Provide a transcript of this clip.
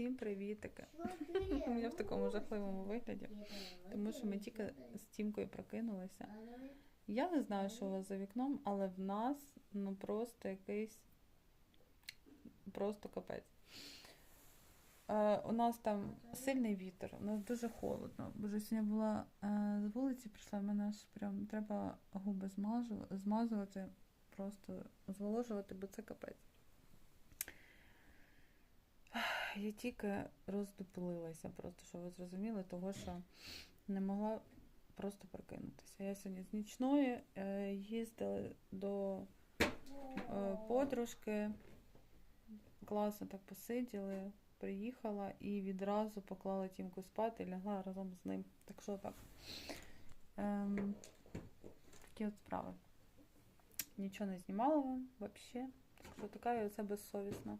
Всім привітики! Я в такому жахливому вигляді, тому що ми тільки з Тімкою прокинулися. Я не знаю, що у вас за вікном, але в нас ну просто якийсь просто капець. Е, у нас там сильний вітер, у нас дуже холодно. Боже, сьогодні була е, з вулиці, прийшла, в мене аж прям треба губи змазувати, просто зволожувати, бо це капець. Я тільки роздуплилася, просто щоб ви зрозуміли, того що не могла просто прокинутися. Я сьогодні з нічної е, їздила до е, подружки, класно так посиділи, приїхала і відразу поклала тімку спати і лягла разом з ним. Так що так. Ем, такі от справи. Нічого не знімала вам взагалі. Так що така я оце безсовісна.